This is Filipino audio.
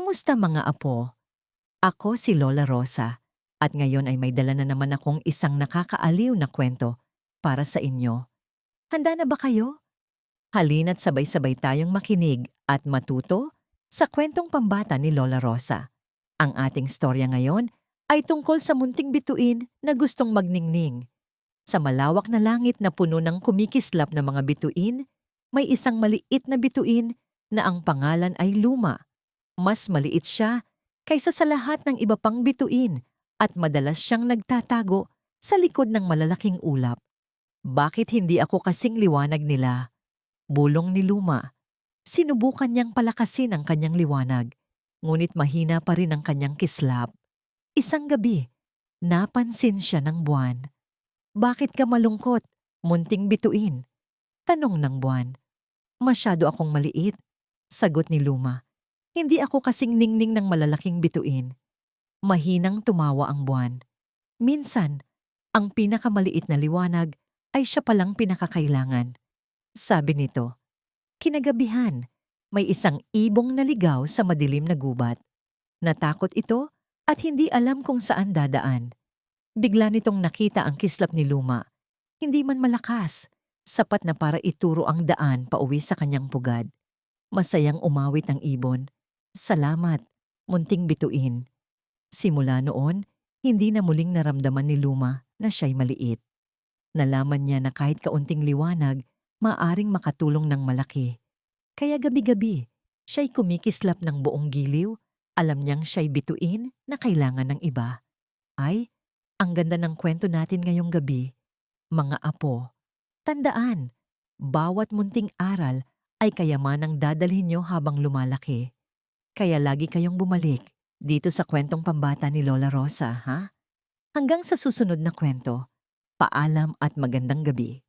Kamusta mga apo? Ako si Lola Rosa at ngayon ay may dala na naman akong isang nakakaaliw na kwento para sa inyo. Handa na ba kayo? Halina't sabay-sabay tayong makinig at matuto sa kwentong pambata ni Lola Rosa. Ang ating storya ngayon ay tungkol sa munting bituin na gustong magningning. Sa malawak na langit na puno ng kumikislap na mga bituin, may isang maliit na bituin na ang pangalan ay Luma. Mas maliit siya kaysa sa lahat ng iba pang bituin at madalas siyang nagtatago sa likod ng malalaking ulap. Bakit hindi ako kasing liwanag nila? Bulong ni Luma. Sinubukan niyang palakasin ang kanyang liwanag, ngunit mahina pa rin ang kanyang kislap. Isang gabi, napansin siya ng buwan. Bakit ka malungkot, munting bituin? Tanong ng buwan. Masyado akong maliit, sagot ni Luma. Hindi ako kasing ningning ng malalaking bituin. Mahinang tumawa ang buwan. Minsan, ang pinakamaliit na liwanag ay siya palang pinakakailangan. Sabi nito, kinagabihan, may isang ibong naligaw sa madilim na gubat. Natakot ito at hindi alam kung saan dadaan. Bigla nitong nakita ang kislap ni Luma. Hindi man malakas, sapat na para ituro ang daan pauwi sa kanyang pugad. Masayang umawit ang ibon. Salamat, munting bituin. Simula noon, hindi na muling naramdaman ni Luma na siya'y maliit. Nalaman niya na kahit kaunting liwanag, maaring makatulong ng malaki. Kaya gabi-gabi, siya'y kumikislap ng buong giliw, alam niyang siya'y bituin na kailangan ng iba. Ay, ang ganda ng kwento natin ngayong gabi. Mga apo, tandaan, bawat munting aral ay kayamanang dadalhin niyo habang lumalaki. Kaya lagi kayong bumalik dito sa kwentong pambata ni Lola Rosa, ha? Hanggang sa susunod na kwento, paalam at magandang gabi.